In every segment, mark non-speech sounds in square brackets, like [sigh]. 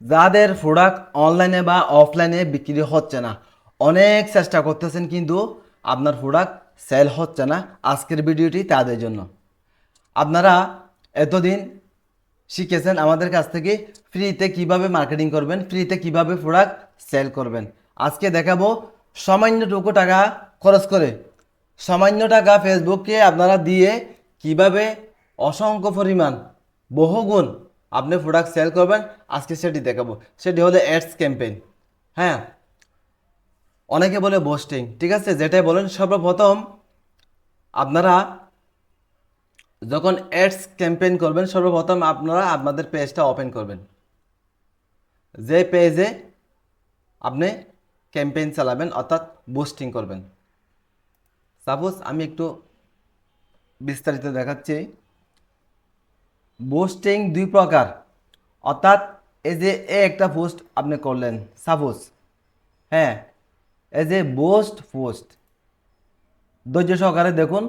যাদের প্রোডাক্ট অনলাইনে বা অফলাইনে বিক্রি হচ্ছে না। অনেক চেষ্টা করতেছেন কিন্তু আপনার প্রোডাক্ট সেল হচ্ছে না আজকের ভিডিওটি তাদের জন্য। আপনারা এতদিন শিখেছেন আমাদের কাছ থেকে ফ্রিতে কীভাবে মার্কেটিং করবেন ফ্রিতে কীভাবে প্রোডাক্ট সেল করবেন। আজকে দেখাবো সামান্যটুকু টাকা খরচ করে। সামান্য টাকা ফেসবুককে আপনারা দিয়ে কীভাবে অসংখ্য পরিমাণ বহুগুণ আপনি প্রোডাক্ট সেল করবেন, আজকে সেটি দেখাবো। সেটি হলো অ্যাডস ক্যাম্পেইন হ্যাঁ? অনেকে বলে বোস্টিং ঠিক আছে? যেটাই বলেন, সর্বপ্রথম আপনারা যখন অ্যাডস ক্যাম্পেইন করবেন, সর্বপ্রথম আপনারা আপনাদের পেজটা ওপেন করবেন। যে পেজে আপনি ক্যাম্পেইন চালাবেন, অর্থাৎ বুস্টিং করবেন। সাপোজ আমি একটু বিস্তারিত দেখাচ্ছি। বুস্টিং দুই প্রকার। অর্থাৎ এই যে এ একটা পোস্ট আপনি করলেন, সাপোজ হ্যাঁ এই যে বোস্ট পোস্ট। ধৈর্য সহকারে দেখুন।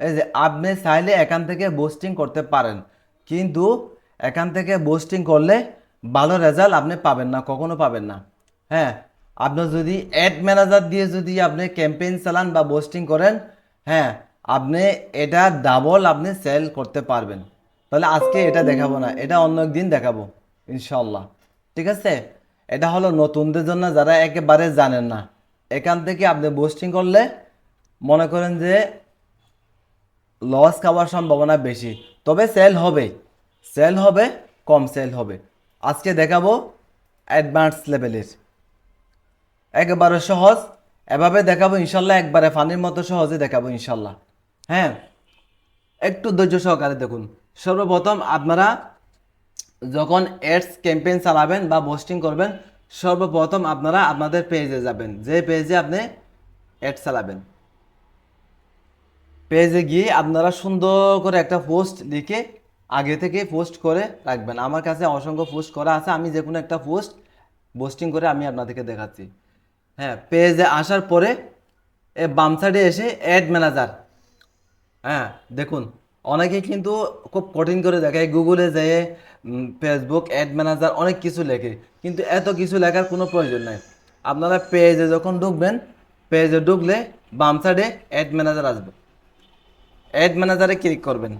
এই যে আপনি চাইলে এখান থেকে বোস্টিং করতে পারেন, কিন্তু এখান থেকে বোস্টিং করলে ভালো রেজাল্ট আপনি পাবেন না, কখনো পাবেন না। হ্যাঁ আপনি যদি অ্যাড ম্যানেজার দিয়ে যদি আপনি ক্যাম্পেইন চালান বা বোস্টিং করেন হ্যাঁ আপনি এটা ডাবল আপনি সেল করতে পারবেন। তাহলে আজকে এটা দেখাবো না, এটা অন্য একদিন দেখাবো ইনশাল্লাহ ঠিক আছে? এটা হলো নতুনদের জন্য যারা একেবারে জানেন না। এখান থেকে আপনি বুস্টিং করলে মনে করেন যে লস খাওয়ার সম্ভাবনা বেশি। তবে সেল হবে সেল হবে, কম সেল হবে। আজকে দেখাবো অ্যাডভান্স লেভেলের একেবারে সহজ, এভাবে দেখাবো ইনশাল্লাহ একবারে ফানির মতো সহজে দেখাবো ইনশাল্লাহ হ্যাঁ একটু ধৈর্য সহকারে দেখুন। সর্বপ্রথম আপনারা যখন অ্যাডস ক্যাম্পেইন চালাবেন বা পোস্টিং করবেন, সর্বপ্রথম আপনারা আপনাদের পেজে যাবেন। যে পেজে আপনি অ্যাড চালাবেন। পেজে গিয়ে আপনারা সুন্দর করে একটা পোস্ট লিখে আগে থেকে পোস্ট করে রাখবেন। আমার কাছে অসংখ্য পোস্ট করা আছে, আমি যে কোনো একটা পোস্ট পোস্টিং করে আমি আপনাদেরকে দেখাচ্ছি। হ্যাঁ পেজে আসার পরে বাম সাইডে এসে অ্যাড ম্যানেজার হ্যাঁ দেখুন, অনেকে কিন্তু খুব কঠিন করে দেখে গুগলে যেয়ে ফেসবুক অ্যাড ম্যানেজার অনেক কিছু লেখে, কিন্তু এত কিছু লেখার কোনো প্রয়োজন নাই। আপনারা পেজে যখন ঢুকবেন পেজে ঢুকলে বাম সাইডে অ্যাড ম্যানেজার আসবে। অ্যাড ম্যানেজারে ক্লিক করবেন।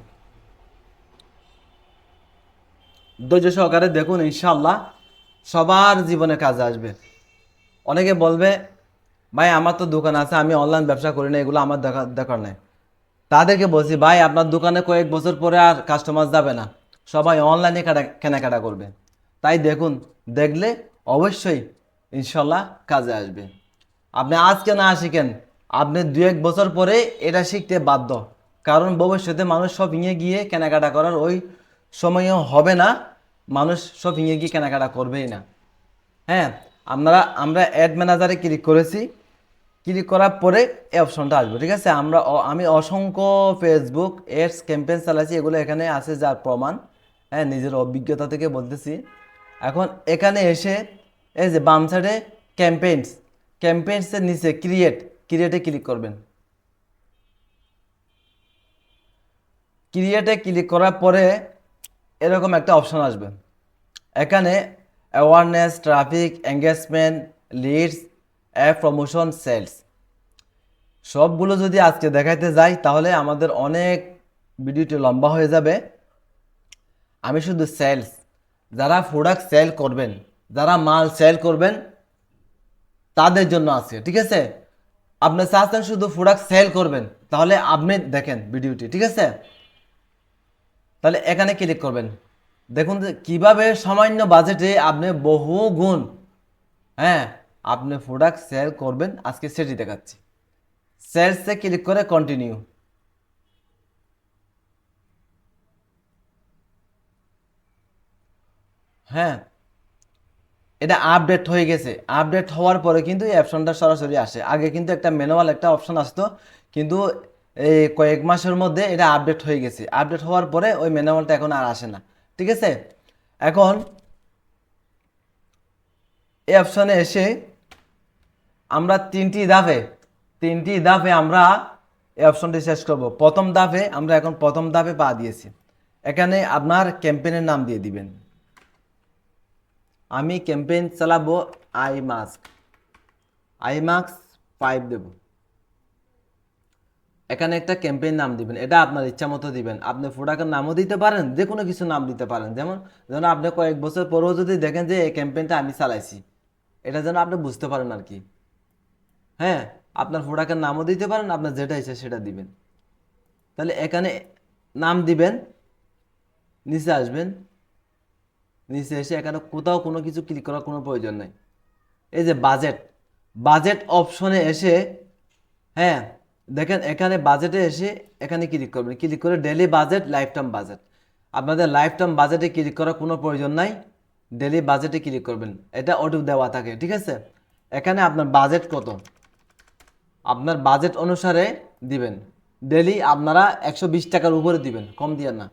ধৈর্য সহকারে দেখুন ইনশাল্লাহ সবার জীবনে কাজে আসবে। অনেকে বলবে, ভাই, আমার তো দোকান আছে, আমি অনলাইন ব্যবসা করি না, এগুলো আমার দেখা, দেখার নেই। তাদেরকে বলছি, ভাই, আপনার দোকানে কয়েক বছর পরে আর কাস্টমার যাবে না। সবাই অনলাইনে কেনাকাটা করবে। তাই দেখুন, দেখলে অবশ্যই ইনশাল্লাহ কাজে আসবে। আপনি আজকে না শিখেন আপনি দু এক বছর পরে এটা শিখতে বাধ্য। কারণ ভবিষ্যতে মানুষ শপিংয়ে গিয়ে কেনাকাটা করার ওই সময়ও হবে না। মানুষ শপিংয়ে গিয়ে কেনাকাটা করবেই না। হ্যাঁ আমরা আমরা অ্যাড ম্যানেজারে ক্লিক করেছি। ক্লিক করার পরে এই অপশনটা আসবে, ঠিক আছে? আমরা আমি অসংখ্য ফেসবুক এডস ক্যাম্পেইন চালাচ্ছি এগুলো এখানে আছে যার প্রমাণ। হ্যাঁ নিজের অভিজ্ঞতা থেকে বলতেছি। এখন এখানে এসে এই যে বাম সাইডে ক্যাম্পেইনস ক্যাম্পেইনসের নিচে ক্রিয়েট ক্রিয়েটে ক্লিক করবেন। ক্রিয়েটে ক্লিক করার পরে এরকম একটা অপশন আসবে। এখানে awareness traffic engagement leads app promotion sales সবগুলো যদি আজকে দেখাইতে যাই, তাহলে আমাদের অনেক ভিডিওটি লম্বা হয়ে যাবে। আমি শুধু সেলস যারা প্রোডাক্ট সেল করবেন, যারা মাল সেল করবেন, তাদের জন্য আছে, ঠিক আছে? আপনি চাচ্ছেন শুধু প্রোডাক্ট সেল করবেন, তাহলে আপনি দেখেন ভিডিওটি, ঠিক আছে? তাহলে এখানে ক্লিক করবেন। দেখুন যে কীভাবে সামান্য বাজেটে আপনি বহু গুণ হ্যাঁ আপনি প্রোডাক্ট সেল করবেন, আজকে সেটি দেখাচ্ছি। সেলসে ক্লিক করে কন্টিনিউ হ্যাঁ এটা আপডেট হয়ে গেছে। আপডেট হওয়ার পরে কিন্তু এই অপশনটা সরাসরি আসে। আগে কিন্তু একটা ম্যানুয়াল একটা অপশন আসতো, কিন্তু এই কয়েক মাসের মধ্যে এটা আপডেট হয়ে গেছে। আপডেট হওয়ার পরে ওই ম্যানুয়ালটা এখন আর আসে না। ঠিক আছে? এখন এই অপশানে এসে আমরা তিনটি ধাপে তিনটি ধাপে আমরা এই অপশনটি শেষ করব। প্রথম ধাপে আমরা এখন প্রথম ধাপে পা দিয়েছি। এখানে আপনার ক্যাম্পেইনের নাম দিয়ে দিবেন। আমি ক্যাম্পেইন চালাবো eye mask eye mask five দেব। এখানে একটা ক্যাম্পেইন নাম দিবেন। এটা আপনার ইচ্ছা মতো দিবেন। আপনি প্রোডাক্টের নামও দিতে পারেন যে কোনো কিছু নাম দিতে পারেন। যেমন যেন আপনি কয়েক বছর পরেও যদি দেখেন যে এই ক্যাম্পেইনটা আমি চালাইছি, এটা যেন আপনি বুঝতে পারেন আর কি। হ্যাঁ আপনার প্রোডাক্টের নামও দিতে পারেন, আপনার যেটা ইচ্ছা সেটা দিবেন। তাহলে এখানে নাম দিবেন, নিচে আসবেন, নিচে এসে এখানে কোথাও কোনো কিছু ক্লিক করার কোনো প্রয়োজন নেই। এই যে বাজেট বাজেট অপশনে এসে হ্যাঁ দেখেন এখানে বাজেটে এসে এখানে ক্লিক করবেন। ক্লিক করে daily budget lifetime budget আপনাদের লাইফ টাইম বাজেটে ক্লিক করার কোনো প্রয়োজন নাই ডেলি বাজেটে ক্লিক করবেন। এটা অটো দেওয়া থাকে, ঠিক আছে? এখানে আপনার বাজেট কত? আপনার বাজেট অনুসারে দিবেন। ডেলি আপনারা একশো বিশ টাকার উপরে দিবেন, কম দিয়ে না।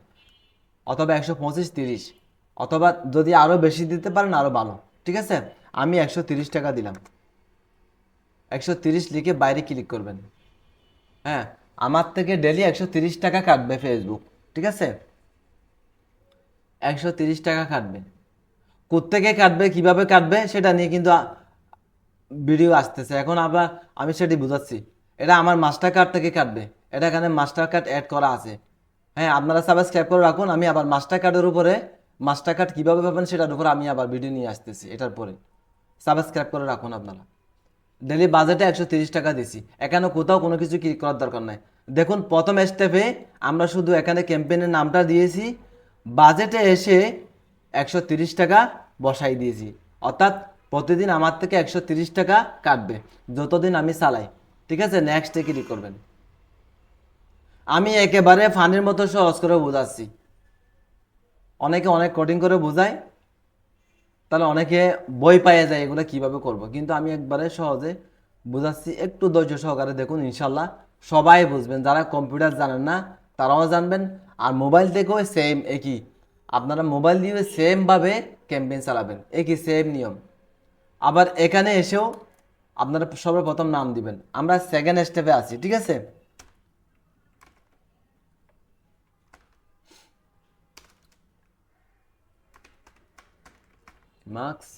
অথবা একশো পঁচিশ, তিরিশ। অথবা যদি আরও বেশি দিতে পারেন আরও ভালো। ঠিক আছে? আমি একশো তিরিশ টাকা দিলাম। একশো তিরিশ লিখে বাইরে ক্লিক করবেন। হ্যাঁ আমার থেকে ডেলি একশো তিরিশ টাকা কাটবে ফেসবুক ঠিক আছে? একশো তিরিশ টাকা কাটবে। কোত্থেকে কাটবে, কীভাবে কাটবে, সেটা নিয়ে কিন্তু ভিডিও আসতেছে। এখন আবার আমি সেটি বুঝাচ্ছি। এটা আমার মাস্টার কার্ড থেকে কাটবে। এটা এখানে মাস্টার কার্ড অ্যাড করা আছে। হ্যাঁ আপনারা সাবস্ক্রাইব করে রাখুন। আমি আবার মাস্টার কার্ডের উপরে মাস্টার কার্ড কীভাবে পাবেন সেটার উপরে আমি আবার ভিডিও নিয়ে আসতেছি। এটার পরে সাবস্ক্রাইব করে রাখুন আপনারা। ডেলি বাজেটে একশো তিরিশ টাকা দিছি। এখানে কোথাও কোনো কিছু ক্লিক করার দরকার নাই। দেখুন, প্রথম স্টেপে আমরা শুধু এখানে ক্যাম্পেইনের নামটা দিয়েছি। বাজেটে এসে একশো তিরিশ টাকা বসাই দিয়েছি। অর্থাৎ প্রতিদিন আমার থেকে একশো তিরিশ টাকা কাটবে। যতদিন আমি চালাই। ঠিক আছে? নেক্সটে ক্লিক করবেন? আমি একেবারে ফানির মতো সহজ করে বোঝাচ্ছি। অনেকে অনেক কোডিং করে বোঝায়। তাহলে অনেকে বই পাইয়ে যায় এগুলো কীভাবে করব। কিন্তু আমি একবারে সহজে বোঝাচ্ছি। একটু ধৈর্য সহকারে দেখুন, ইনশাল্লাহ সবাই বুঝবেন। যারা কম্পিউটার জানেন না, তারাও জানবেন। আর মোবাইল থেকেও সেম একই। আপনারা মোবাইল দিয়ে সেমভাবে ক্যাম্পেইন চালাবেন। একই সেম নিয়ম। আবার এখানে এসেও আপনারা সর্বপ্রথম নাম দিবেন। আমরা সেকেন্ড স্টেপে আছি, ঠিক আছে? মার্কস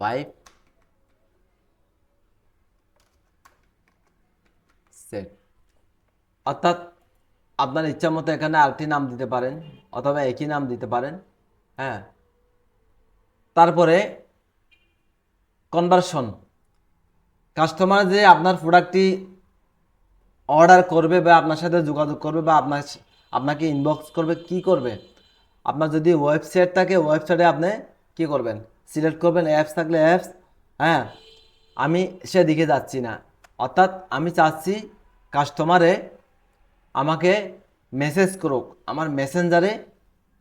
ফাইভ সেট অর্থাৎ আপনার ইচ্ছা মতো এখানে আরেকটি নাম দিতে পারেন, অথবা একই নাম দিতে পারেন হ্যাঁ? তারপরে কনভার্সন কাস্টমার যে আপনার প্রোডাক্টটি অর্ডার করবে বা আপনার সাথে যোগাযোগ করবে বা আপনার আপনাকে ইনবক্স করবে, কি করবে? আপনার যদি ওয়েবসাইট থাকে ওয়েবসাইটে আপনি কি করবেন? সিলেক্ট করবেন অ্যাপস থাকলে অ্যাপস হ্যাঁ? আমি সেদিকে যাচ্ছি না। অর্থাৎ আমি চাচ্ছি কাস্টমারে আমাকে মেসেজ করুক, আমার মেসেঞ্জারে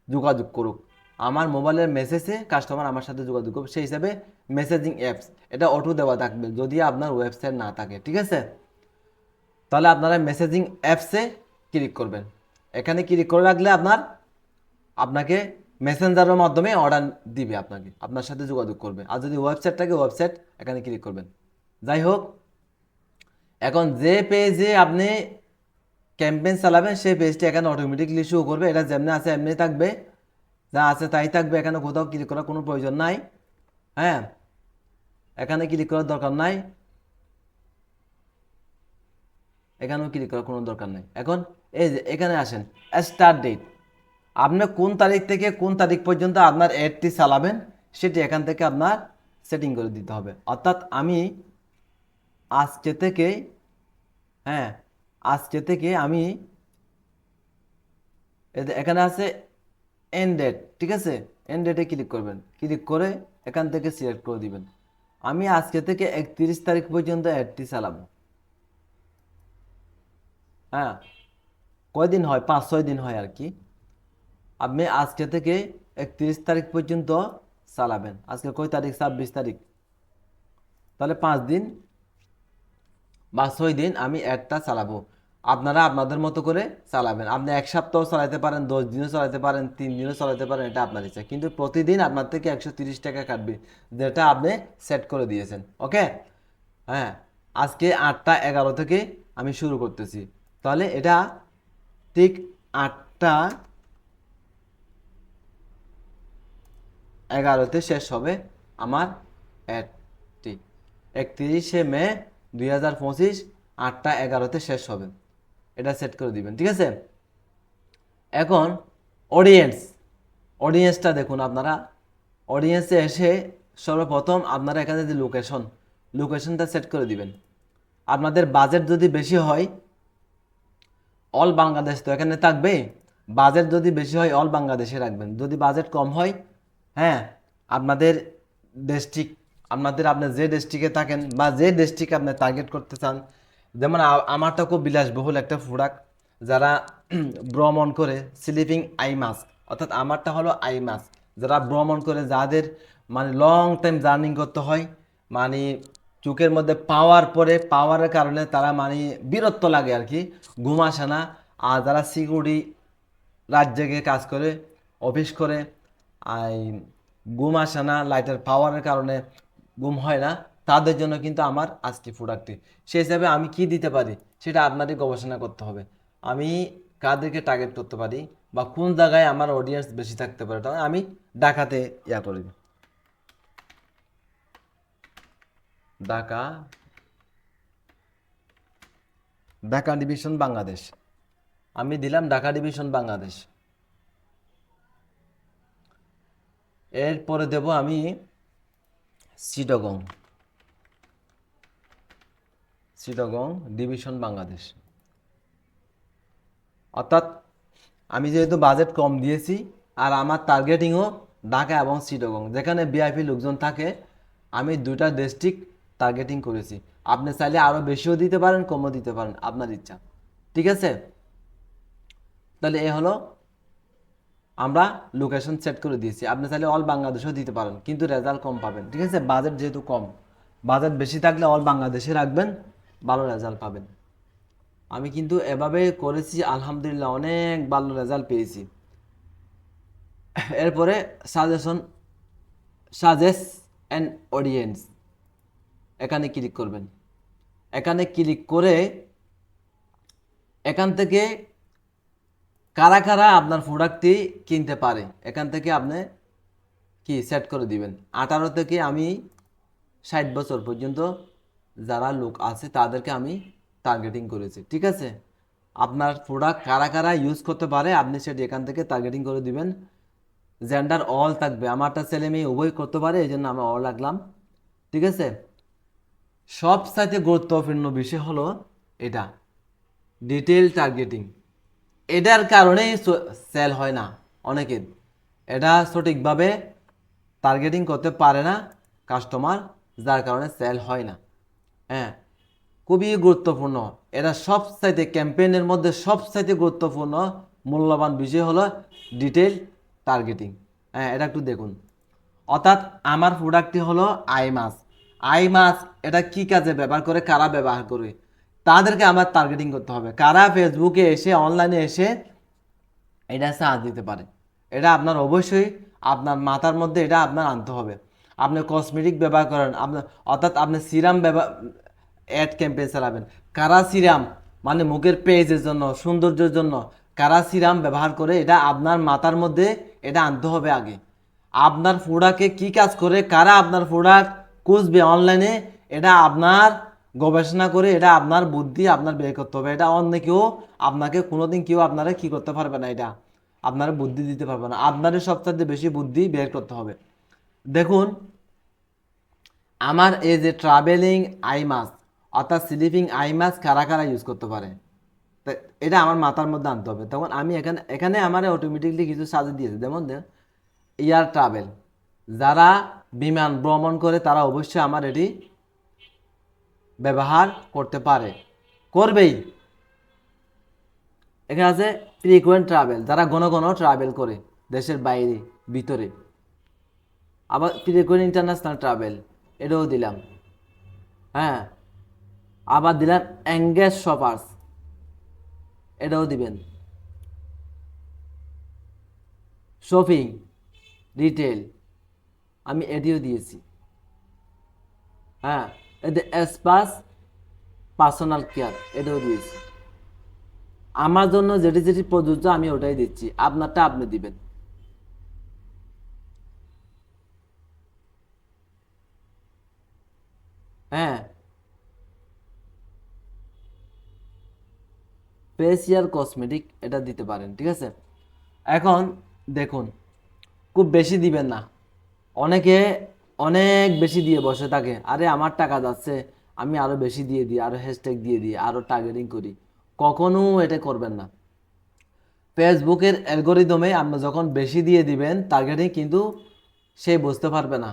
যোগাযোগ করুক। আমার মোবাইলের মেসেজে কাস্টমার আমার সাথে যোগাযোগ করবে। সেই হিসাবে মেসেজিং অ্যাপস এটা অটো দেওয়া থাকবে, যদি আপনার ওয়েবসাইট না থাকে, ঠিক আছে? তাহলে আপনারা মেসেজিং অ্যাপসে ক্লিক করবেন। এখানে ক্লিক করে রাখলে আপনার, আপনাকে মেসেঞ্জারের মাধ্যমে অর্ডার দিবে আপনাকে, আপনার সাথে যোগাযোগ করবে। আর যদি ওয়েবসাইট থাকে ওয়েবসাইট এখানে ক্লিক করবেন। যাই হোক, এখন যে পেজে আপনি ক্যাম্পেইন চালাবেন, সেই পেজটি এখানে অটোমেটিকলি শো করবে। এটা যেমনি আছে, এমনি থাকবে। যা আছে তাই থাকবে। এখানে কোথাও ক্লিক করার কোনো প্রয়োজন নাই। হ্যাঁ? এখানে ক্লিক করার দরকার নাই? এখানেও ক্লিক করার কোনো দরকার নাই। এখন এই যে এখানে আসেন স্টার্ট ডেট আপনি কোন তারিখ থেকে কোন তারিখ পর্যন্ত আপনার অ্যাডটি চালাবেন, সেটি এখান থেকে আপনার সেটিং করে দিতে হবে। অর্থাৎ আমি আজকে থেকে হ্যাঁ আজকে থেকে আমি এখানে আছে এন্ড ডেট ঠিক আছে? এন্ড ডেটে ক্লিক করবেন। ক্লিক করে এখান থেকে সিলেক্ট করে দিবেন। আমি আজকে থেকে একত্রিশ তারিখ পর্যন্ত অ্যাডটি চালাবো। হ্যাঁ কয়দিন হয়? পাঁচ, ছয় দিন হয় আর কি। আপনি আজকে থেকে একত্রিশ তারিখ পর্যন্ত চালাবেন। আজকে কয় তারিখ? ছাব্বিশ তারিখ। তাহলে পাঁচ দিন বা ছয় দিন আমি অ্যাডটা চালাবো। আপনারা আপনাদের মতো করে চালাবেন। আপনি এক সপ্তাহ চালাতে পারেন, দশ দিনও চালাতে পারেন, তিন দিনও চালাতে পারেন, এটা আপনার ইচ্ছা। কিন্তু প্রতিদিন আপনার থেকে একশো তিরিশ টাকা কাটবে, যেটা আপনি সেট করে দিয়েছেন, ওকে? হ্যাঁ আজকে আটটা এগারো থেকে আমি শুরু করতেছি। তাহলে এটা ঠিক আটটা এগারোতে শেষ হবে আমার অ্যাডটি একত্রিশে মে দুই হাজার পঁচিশ, আটটা এগারোতে শেষ হবে। এটা সেট করে দিবেন, ঠিক আছে? এখন অডিয়েন্স অডিয়েন্সটা দেখুন আপনারা। অডিয়েন্সে এসে সর্বপ্রথম আপনারা এখানে যে লোকেশন লোকেশনটা সেট করে দিবেন। আপনাদের বাজেট যদি বেশি হয় অল বাংলাদেশ তো এখানে থাকবে বাজেট যদি বেশি হয় অল বাংলাদেশে রাখবেন। যদি বাজেট কম হয় হ্যাঁ আপনাদের ডিস্ট্রিক্ট আপনাদের আপনি যে ডিস্ট্রিক্টে থাকেন বা যে ডিস্ট্রিক্ট আপনি টার্গেট করতে চান যেমন আমারটা খুব বিলাসবহুল একটা প্রোডাক্ট যারা [clears throat] ভ্রমণ করে স্লিপিং আই মাস্ক অর্থাৎ আমারটা হলো আই মাস্ক যারা ভ্রমণ করে যাদের মানে লং টাইম জার্নিং করতে হয় মানে চোখের মধ্যে পাওয়ার পরে পাওয়ারের কারণে তারা মানে বিরক্ত লাগে আর কি, ঘুম আসে না। আর যারা সিকিউরিটি রাত জেগে কাজ করে অফিস করে, আই, ঘুম আসে না লাইটের পাওয়ারের কারণে ঘুম হয় না। তাদের জন্য কিন্তু আমার আজকে প্রোডাক্টটি সেই হিসাবে আমি কি দিতে পারি, সেটা আপনারই গবেষণা করতে হবে। আমি কাদেরকে টার্গেট করতে পারি বা কোন জায়গায় আমার অডিয়েন্স বেশি থাকতে পারে তখন আমি ডাকাতে ইয়া করি ঢাকা। ঢাকা ডিভিশন বাংলাদেশ। আমি দিলাম ঢাকা ডিভিশন বাংলাদেশ। এরপরে দেব আমি সিটগং সিটগং ডিভিশন বাংলাদেশ। অর্থাৎ আমি যেহেতু বাজেট কম দিয়েছি, আর আমার টার্গেটিংও ঢাকা এবং সিটগং যেখানে ভিআইপি লোকজন থাকে, আমি দুটা ডিস্ট্রিক্ট টার্গেটিং করেছি। আপনি চাইলে আরও বেশিও দিতে পারেন, কমও দিতে পারেন, আপনার ইচ্ছা। ঠিক আছে? তাহলে এ হলো আমরা লোকেশন সেট করে দিয়েছি। আপনি চাইলে অল বাংলাদেশেও দিতে পারেন, কিন্তু রেজাল্ট কম পাবেন। ঠিক আছে? বাজেট যেহেতু কম, বাজেট বেশি থাকলে অল বাংলাদেশে রাখবেন। ভালো রেজাল্ট পাবেন। আমি কিন্তু এভাবে করেছি, আলহামদুলিল্লাহ অনেক ভালো রেজাল্ট পেয়েছি। এরপরে সাজেশন সাজেস্ট অ্যান্ড অডিয়েন্স এখানে ক্লিক করবেন। এখানে ক্লিক করে এখান থেকে কারা কারা আপনার প্রোডাক্টটি কিনতে পারে, এখান থেকে আপনি কি সেট করে দিবেন। আঠারো থেকে আমি ষাট বছর পর্যন্ত যারা লোক আছে, তাদেরকে আমি টার্গেটিং করেছি। ঠিক আছে? আপনার প্রোডাক্ট কারা কারা ইউজ করতে পারে, আপনি সেটি এখান থেকে টার্গেটিং করে দিবেন। জেন্ডার অল থাকবে। আমারটা ছেলে মেয়ে উভয় করতে পারে, এই জন্য আমি অল রাখলাম। ঠিক আছে? সবচাইতে গুরুত্বপূর্ণ বিষয় হলো এটা। ডিটেল টার্গেটিং এটার কারণেই সেল হয় না অনেকের এটা সঠিকভাবে টার্গেটিং করতে পারে না কাস্টমার যার কারণে সেল হয় না। হ্যাঁ খুবই গুরুত্বপূর্ণ। এটা সবচাইতে ক্যাম্পেইনের মধ্যে সবচাইতে গুরুত্বপূর্ণ, মূল্যবান বিষয় হলো ডিটেল টার্গেটিং। হ্যাঁ এটা একটু দেখুন। অর্থাৎ আমার প্রোডাক্টটি হলো আই মাছ। আই মাছ, এটা কি কাজে ব্যবহার করে, কারা ব্যবহার করে? তাদেরকে আমার টার্গেটিং করতে হবে। কারা ফেসবুকে এসে, অনলাইনে এসে এটা সাহায্য দিতে পারে? এটা আপনার অবশ্যই আপনার মাথার মধ্যে এটা আপনার আনতে হবে। আপনি কসমেটিক ব্যবহার করেন আপনার অর্থাৎ আপনি সিরাম ব্যবহার অ্যাড ক্যাম্পেইন চালাবেন। কারা সিরাম মানে মুখের পেজের জন্য, সৌন্দর্যের জন্য। কারা সিরাম ব্যবহার করে, এটা আপনার মাথার মধ্যে, এটা আনতে হবে আগে। আপনার প্রোডাক্টে কি কাজ করে, কারা আপনার প্রোডাক্ট খুঁজবে অনলাইনে এটা আপনার গবেষণা করে, এটা আপনার বুদ্ধি আপনার বের করতে হবে। এটা অন্য কেউ আপনাকে কোনোদিন কেউ আপনারা কি করতে পারবে না এটা। আপনারা বুদ্ধি দিতে পারবে না। আপনাদের সবচেয়ে বেশি বুদ্ধি বের করতে হবে। দেখুন, আমার এই যে ট্রাভেলিং আই মাস্ক অর্থাৎ স্লিপিং আই মাস্ক কারা কারা ইউজ করতে পারে? তা এটা আমার মাথার মধ্যে আনতে হবে। তখন আমি এখানে এখানে আমার অটোমেটিকলি কিছু সাজে দিয়েছে। যেমন এয়ার ট্রাভেল যারা বিমান ভ্রমণ করে, তারা অবশ্যই আমার এটি ব্যবহার করতে পারে। করবেই। এখানে আছে ফ্রিকুয়েন্ট ট্রাভেল যারা ঘন ঘন ট্রাভেল করে দেশের বাইরে, ভিতরে। আবার ফ্রিকুয়েন্ট ইন্টারন্যাশনাল ট্রাভেল এটাও দিলাম। হ্যাঁ? আবার দিলাম অ্যাঙ্গেজ শপার্স এটাও দিবেন। শপিং রিটেল আমি এটিও দিয়েছি। হ্যাঁ এতে এসপাস পার্সোনাল কেয়ার এটাও দিয়েছি। আমার জন্য যেটি যেটি প্রযোজ্য, আমি ওটাই দিচ্ছি। আপনারটা আপনি দিবেন। হ্যাঁ ফেসিয়াল কসমেটিক এটা দিতে পারেন, ঠিক আছে? এখন দেখুন, খুব বেশি দিবেন না। অনেকে অনেক বেশি দিয়ে বসে থাকে, আরে আমার টাকা যাচ্ছে, আমি আরও বেশি দিয়ে দিই আরও হ্যাশট্যাগ দিয়ে দিই আরও টার্গেটিং করি। কখনো এটা করবেন না। ফেসবুকের অ্যালগোরিদমে আপনি যখন বেশি দিয়ে দিবেন টার্গেটিং কিন্তু সে বুঝতে পারবে না।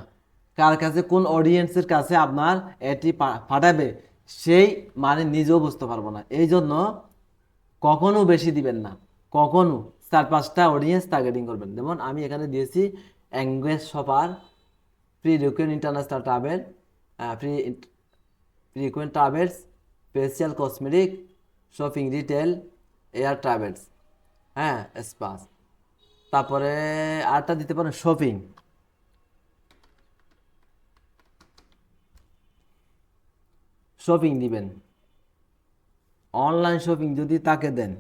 কার কাছে, কোন অডিয়েন্সের কাছে আপনার এটি পাঠাবে, সেই মানে নিজেও বুঝতে পারব না। এই জন্য কখনো বেশি দিবেন না। কখনো। চার পাঁচটা অডিয়েন্স টার্গেটিং করবেন। যেমন আমি এখানে দিয়েছি অ্যাঙ্গুয়েজ shopper frequent international travel free frequent travels facial cosmetic shopping retail air travels হ্যাঁ স্পাস তারপরে আরটা দিতে পারেন শপিং শপিং দিবেন। অনলাইন শপিং যদি তাকে দেন।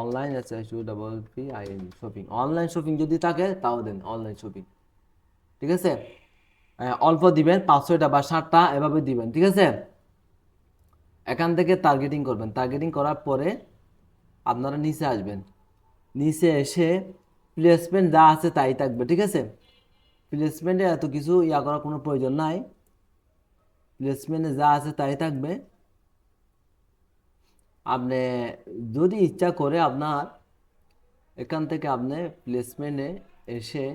অনলাইন আছে two double P I N shopping online shopping যদি থাকে তাও দেন অনলাইন শপিং ঠিক আছে? অল্প দিবেন পাঁচ ছয়টা বা ষাটটা, এভাবে দিবেন, ঠিক আছে? এখান থেকে টার্গেটিং করবেন। টার্গেটিং করার পরে আপনারা নিচে আসবেন। নিচে এসে প্লেসমেন্ট যা আছে তাই থাকবে, ঠিক আছে? প্লেসমেন্টে এত কিছু ইয়া করার কোনো প্রয়োজন নাই। প্লেসমেন্টে যা আছে তাই থাকবে। আপনি যদি ইচ্ছা করে আপনার এখান থেকে আপনি প্লেসমেন্টে এসে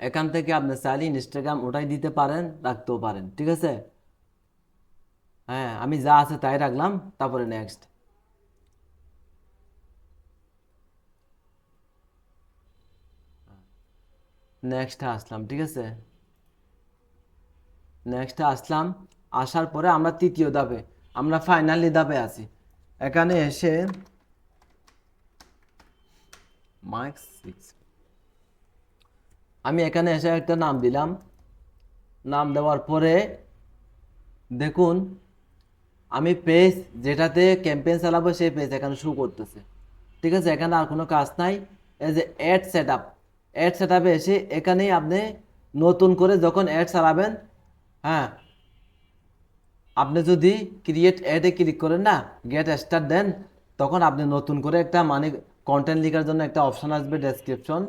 এখান থেকে আপনি চাইলে ইনস্টাগ্রাম ওটাই দিতে পারেন, রাখতেও পারেন, ঠিক আছে? হ্যাঁ আমি যা আছে তাই রাখলাম, তারপরে নেক্সট নেক্সটে আসলাম, ঠিক আছে? নেক্সটে আসলাম, আসার পরে আমরা তৃতীয় ধাপে। আমরা ফাইনালি ধাপে আছি। এখানে এসে সিক্স আমি এখানে এসে একটা নাম দিলাম। নাম দেওয়ার পরে দেখুন, আমি পেজ যেটাতে ক্যাম্পেইন চালাবো সেই পেজ এখানে শু করতেছে। ঠিক আছে, এখানে আর কোনো কাজ নাই। এই যে ad set up ad set আপে এসে এখানেই আপনি নতুন করে যখন অ্যাড চালাবেন হ্যাঁ আপনি যদি ক্রিয়েট অ্যাডে ক্লিক করেন না গেট স্টার্ট দেন, তখন আপনি নতুন করে একটা মানে কন্টেন্ট লেখার জন্য একটা অপশন আসবে ডেসক্রিপশন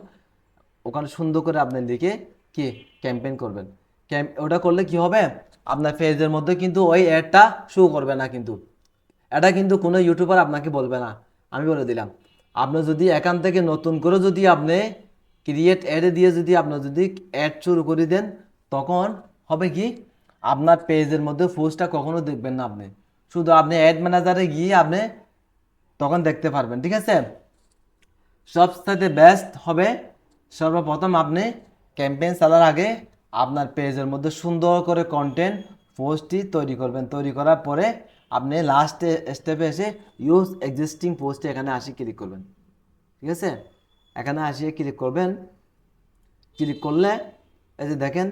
ওখানে সুন্দর করে আপনি লিখে কি ক্যাম্পেইন করবেন। ক্যাম্প ওটা করলে কি হবে? আপনার পেজের মধ্যে কিন্তু ওই অ্যাডটা শো করবে না কিন্তু। এটা কিন্তু কোনো ইউটিউবার আপনাকে বলবে না। আমি বলে দিলাম। আপনি যদি এখান থেকে নতুন করে যদি আপনি ক্রিয়েট অ্যাডে দিয়ে যদি আপনি যদি অ্যাড শুরু করে দেন, তখন হবে কি? আপনার পেজের মধ্যে পোস্টটা কখনো দেখবেন না আপনি। শুধু আপনি অ্যাড ম্যানেজারে গিয়ে আপনি তখন দেখতে পারবেন, ঠিক আছে? সবসাথে বেস্ট হবে সর্বপ্রথম আপনি ক্যাম্পেইন চালার আগে আপনার পেজের মধ্যে সুন্দর করে কন্টেন্ট পোস্টটি তৈরি করবেন। তৈরি করার পরে আপনি লাস্ট স্টেপে এসে ইউজ এক্সিস্টিং পোস্টে এখানে আসি ক্লিক করবেন। ঠিক আছে? এখানে আসিয়ে ক্লিক করবেন। ক্লিক করলে এই যে দেখেন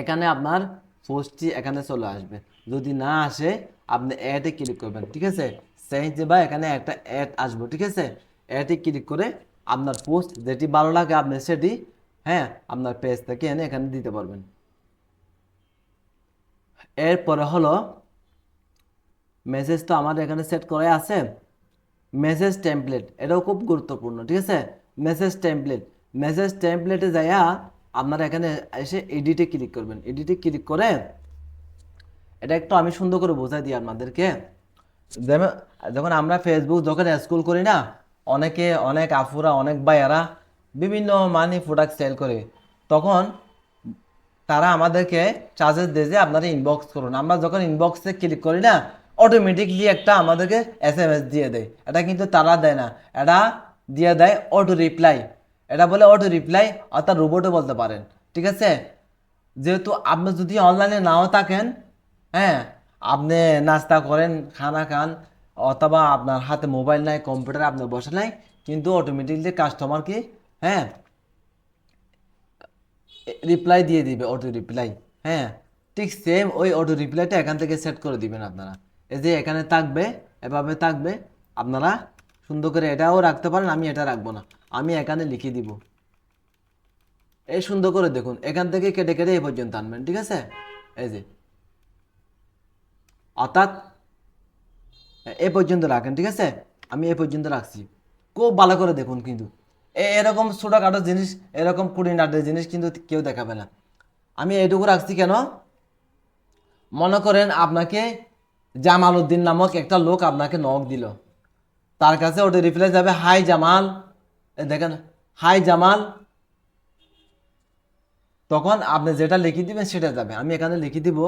এখানে আপনার পোস্টটি এখানে চলে আসবে। যদি না আসে, আপনি অ্যাডে ক্লিক করবেন, ঠিক আছে? চেঞ্জ বা এখানে একটা অ্যাড আসবে, ঠিক আছে? অ্যাডে ক্লিক করে আপনার পোস্ট যেটি ভালো লাগে, আপনি সেটি হ্যাঁ আপনার পেজ থেকে এনে এখানে দিতে পারবেন। এরপরে হলো মেসেজ তো আমার এখানে সেট করে আছে। মেসেজ টেমপ্লেট এটাও খুব গুরুত্বপূর্ণ, ঠিক আছে? মেসেজ টেমপ্লেট মেসেজ টেমপ্লেটে যাইয়া আপনারা এখানে এসে এডিটে ক্লিক করবেন। এডিটে ক্লিক করে এটা একটু আমি সুন্দর করে বোঝাই দিই আপনাদেরকে। যখন আমরা ফেসবুক যখন স্কুল করি না, অনেকে, অনেক আফুরা অনেক ভাইয়ারা বিভিন্ন মানি প্রোডাক্ট সেল করে। তখন তারা আমাদেরকে চার্জেস দিয়ে যে আপনারা ইনবক্স করুন। আমরা যখন ইনবক্সে ক্লিক করি না অটোমেটিকলি একটা আমাদেরকে এস এম এস দিয়ে দেয়। এটা কিন্তু তারা দেয় না। এটা দিয়ে দেয় অটো রিপ্লাই এটা বলে অটো রিপ্লাই অর্থাৎ রোবটও বলতে পারেন। ঠিক আছে? যেহেতু আপনি যদি অনলাইনে নাও থাকেন হ্যাঁ আপনি নাস্তা করেন, খানা খান, অথবা আপনার হাতে মোবাইল নাই কম্পিউটার আপনার বসে নাই, কিন্তু অটোমেটিকলি কাস্টমার কি হ্যাঁ রিপ্লাই দিয়ে দিবে অটো রিপ্লাই হ্যাঁ। ঠিক সেম ওই অটো রিপ্লাইটা এখান থেকে সেট করে দিবেন আপনারা। এই যে এখানে থাকবে, এভাবে থাকবে, আপনারা সুন্দর করে এটাও রাখতে পারেন, আমি এটা রাখব না। আমি এখানে লিখে দিব। এই সুন্দর করে দেখুন, এখান থেকে কেটে কেটে এই পর্যন্ত আনবেন, ঠিক আছে? এই যে, অর্থাৎ এ পর্যন্ত রাখেন, ঠিক আছে? আমি এ পর্যন্ত রাখছি। খুব ভালো করে দেখুন কিন্তু। এরকম ছোটোখাটো জিনিস, এরকম কুড়ি নাটের জিনিস কিন্তু কেউ দেখাবে না। আমি এইটুকু রাখছি কেন? মনে করেন আপনাকে জামাল উদ্দিন নামক একটা লোক আপনাকে নক দিল। তার কাছে ওটা রিপ্লাই যাবে হাই জামাল দেখেন, হাই জামাল। তখন আপনি যেটা লিখে দিবেন সেটা যাবে। আমি এখানে লিখে দিব,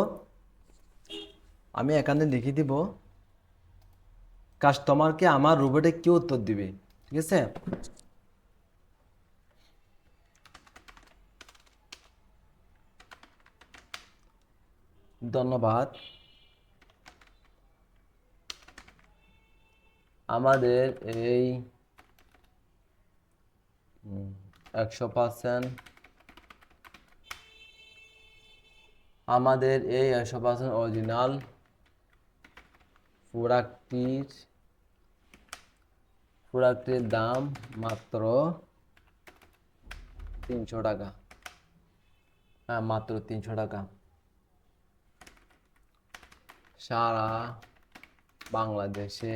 আমি এখানে লিখে দিব, কাস্টমারকে আমার রোবটে কি উত্তর দিবে? ঠিক আছে? ধন্যবাদ। আমাদের এই একশো পার্সেন্ট। আমাদের এই একশো পার্সেন্ট অরিজিনাল প্রোডাক্টটির প্রোডাক্টের দাম মাত্র তিনশো টাকা। হ্যাঁ মাত্র তিনশো টাকা। সারা বাংলাদেশে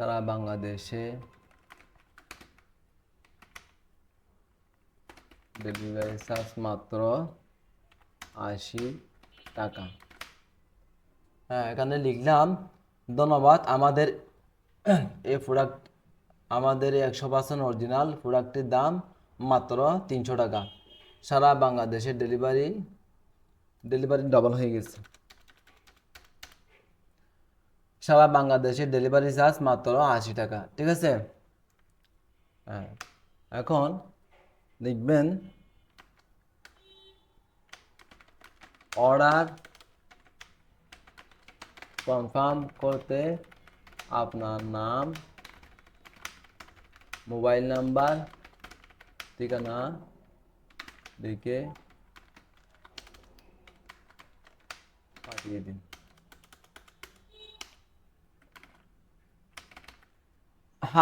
সারা বাংলাদেশে ডেলিভারি চার্জ মাত্র আশি টাকা। হ্যাঁ এখানে লিখলাম, ধন্যবাদ, আমাদের এই প্রোডাক্ট আমাদের একশো পার্সেন্ট অরিজিনাল প্রোডাক্টের দাম মাত্র তিনশো টাকা। সারা বাংলাদেশে ডেলিভারি ডেলিভারি ডবল হয়ে গেছে। সারা বাংলাদেশে ডেলিভারি চার্জ মাত্র আশি টাকা, ঠিক আছে? হ্যাঁ এখন লিখবেন অর্ডার কনফার্ম করতে আপনার নাম মোবাইল নাম্বার ঠিকানা লিখে পাঠিয়ে দিন।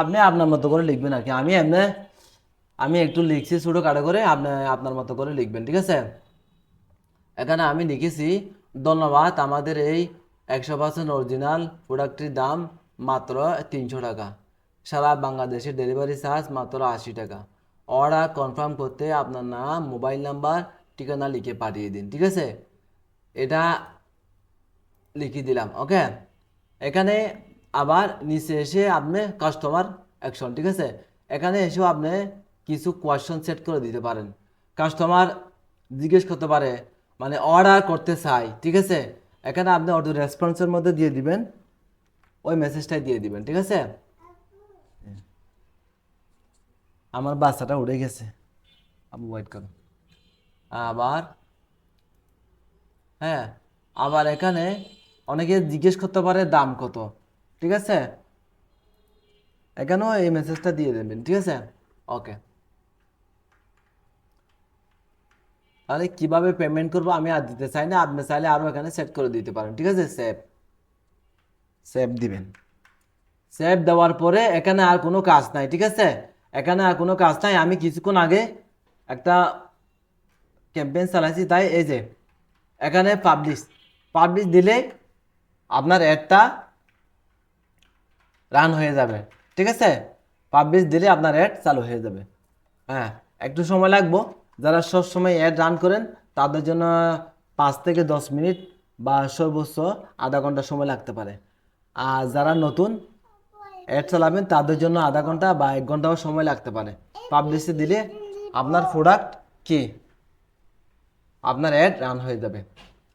আপনি আপনার মতো করে লিখবেন আর কি। আমি এমনি, আমি একটু লিখছি ছোটো কাটা করে, আপনি আপনার মতো করে লিখবেন, ঠিক আছে? এখানে আমি লিখেছি, ধন্যবাদ, আমাদের এই একশো পার্সেন্ট অরিজিনাল প্রোডাক্টটির দাম মাত্র তিনশো টাকা। সারা বাংলাদেশে ডেলিভারি চার্জ মাত্র আশি টাকা। অর্ডার কনফার্ম করতে আপনার নাম মোবাইল নাম্বার ঠিকানা লিখে পাঠিয়ে দিন, ঠিক আছে? এটা লিখে দিলাম ওকে এখানে আবার নিচে এসে আপনি কাস্টমার অ্যাকশন ঠিক আছে? এখানে এসেও আপনি কিছু কোয়েশ্চন সেট করে দিতে পারেন। কাস্টমার জিজ্ঞেস করতে পারে মানে অর্ডার করতে চাই ঠিক আছে? এখানে আপনি অর্ডার রেসপন্সের মধ্যে দিয়ে দিবেন। ওই মেসেজটাই দিয়ে দিবেন, ঠিক আছে? আমার বাচ্চাটা উড়ে গেছে। আপনি ওয়েট করুন আবার হ্যাঁ আবার এখানে অনেকে জিজ্ঞেস করতে পারে দাম কত। ঠিক আছে? এখানেও এই মেসেজটা দিয়ে দেবেন ঠিক আছে? ওকে তাহলে কীভাবে পেমেন্ট করব আমি আর দিতে চাই না আপনি চাইলে আরও এখানে সেট করে দিতে পারেন ঠিক আছে? সেভ সেভ দিবেন। সেভ দেওয়ার পরে এখানে আর কোনো কাজ নাই ঠিক আছে? এখানে আর কোনো কাজ নাই। আমি কিছুক্ষণ আগে একটা ক্যাম্পেইন চালাইছি তাই এই যে এখানে পাবলিশ পাবলিশ দিলে আপনার অ্যাডটা রান হয়ে যাবে, ঠিক আছে? পাবলিশ দিলে আপনার অ্যাড চালু হয়ে যাবে। হ্যাঁ একটু সময় লাগবো। যারা সব সময় অ্যাড রান করেন, তাদের জন্য পাঁচ থেকে দশ মিনিট বা সর্বোচ্চ আধা ঘণ্টা সময় লাগতে পারে। আর যারা নতুন অ্যাড চালাবেন, তাদের জন্য আধা ঘণ্টা বা এক ঘন্টাও সময় লাগতে পারে। পাবলিশে দিলে আপনার প্রোডাক্ট কি? আপনার অ্যাড রান হয়ে যাবে।